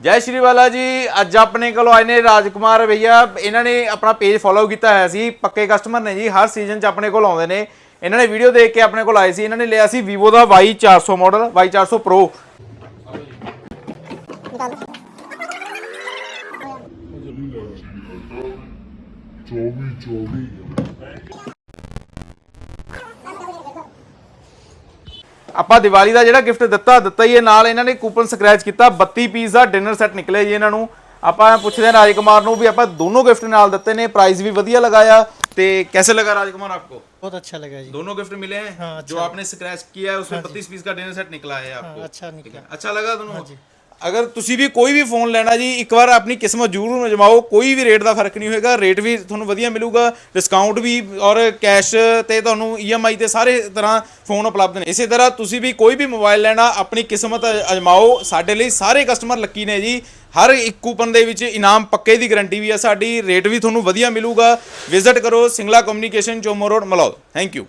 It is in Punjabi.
ਜੈ ਸ਼੍ਰੀ ਵਾਲਾ ਜੀ, ਅੱਜ ਆਪਣੇ ਕੋਲ ਆਏ ਨੇ ਰਾਜਕੁਮਾਰ ਭਈਆ। ਇਹਨਾਂ ਨੇ ਆਪਣਾ ਪੇਜ ਫੋਲੋ ਕੀਤਾ ਹੋਇਆ ਸੀ, ਪੱਕੇ ਕਸਟਮਰ ਨੇ ਜੀ, ਹਰ ਸੀਜ਼ਨ 'ਚ ਆਪਣੇ ਕੋਲ ਆਉਂਦੇ ਨੇ। ਇਹਨਾਂ ਨੇ ਵੀਡੀਓ ਦੇਖ ਕੇ ਆਪਣੇ ਕੋਲ ਆਏ ਸੀ, ਇਹਨਾਂ ਨੇ ਲਿਆ ਸੀ Vivo ਦਾ Y400 ਮਾਡਲ Y400 Pro ਚੌਵੀ ਚੌਵੀ। ਆਪਾਂ ਦੀਵਾਲੀ ਦਾ ਜਿਹੜਾ ਗਿਫਟ ਦਿੱਤਾ ਦਿੱਤਾ ਹੀ ਹੈ ਨਾਲ ਇਹਨਾਂ ਨੇ ਕੂਪਨ ਸਕ੍ਰੈਚ ਕੀਤਾ 32 ਪੀਸ ਦਾ ਡਿਨਰ ਸੈੱਟ ਨਿਕਲਿਆ ਜੀ ਇਹਨਾਂ ਨੂੰ। ਆਪਾਂ ਪੁੱਛਦੇ ਹਾਂ ਰਾਜ ਕੁਮਾਰ ਨੂੰ ਵੀ ਆਪਾਂ ਦੋਨੋਂ ਗਿਫਟ ਨਾਲ ਦਿੱਤੇ ਨੇ ਪ੍ਰਾਈਜ਼ ਵੀ ਵਧੀਆ ਲਗਾਇਆ। ਤੇ कैसे लगा राजकुमार आपको बहुत अच्छा लगा जी दोनों गिफ्ट मिले हैं हाँ, अच्छा जो आपने स्क्रैच किया है उसमें बत्तीस पीस का डिनर सेट निकला है आपको हाँ, अच्छा निकला अच्छा लगा ਅਗਰ ਤੁਸੀਂ ਵੀ ਕੋਈ ਵੀ ਫੋਨ ਲੈਣਾ ਜੀ, ਇੱਕ ਵਾਰ ਆਪਣੀ ਕਿਸਮਤ ਜ਼ਰੂਰ ਅਜਮਾਓ, ਕੋਈ ਵੀ ਰੇਟ ਦਾ ਫ਼ਰਕ ਨਹੀਂ ਹੋਏਗਾ ਰੇਟ ਵੀ ਤੁਹਾਨੂੰ ਵਧੀਆ ਮਿਲੂਗਾ ਡਿਸਕਾਊਂਟ ਵੀ ਔਰ ਕੈਸ਼ ਤੇ ਤੁਹਾਨੂੰ EMI ਤੇ ਸਾਰੇ ਤਰ੍ਹਾਂ ਫੋਨ ਉਪਲਬਧ ਨੇ। ਇਸੇ ਤਰ੍ਹਾਂ ਤੁਸੀਂ ਵੀ ਕੋਈ ਵੀ ਮੋਬਾਈਲ ਲੈਣਾ, ਆਪਣੀ ਕਿਸਮਤ ਅਜਮਾਓ, ਸਾਡੇ ਲਈ ਸਾਰੇ ਕਸਟਮਰ ਲੱਕੀ ਨੇ ਜੀ। ਹਰ ਇੱਕ ਕੂਪਨ ਦੇ ਵਿੱਚ ਇਨਾਮ ਪੱਕੇ ਦੀ ਗਾਰੰਟੀ ਵੀ ਹੈ ਸਾਡੀ ਰੇਟ ਵੀ ਤੁਹਾਨੂੰ ਵਧੀਆ ਮਿਲੂਗਾ। ਵਿਜ਼ਿਟ ਕਰੋ Singla communication Chomo road Malaud. Thank you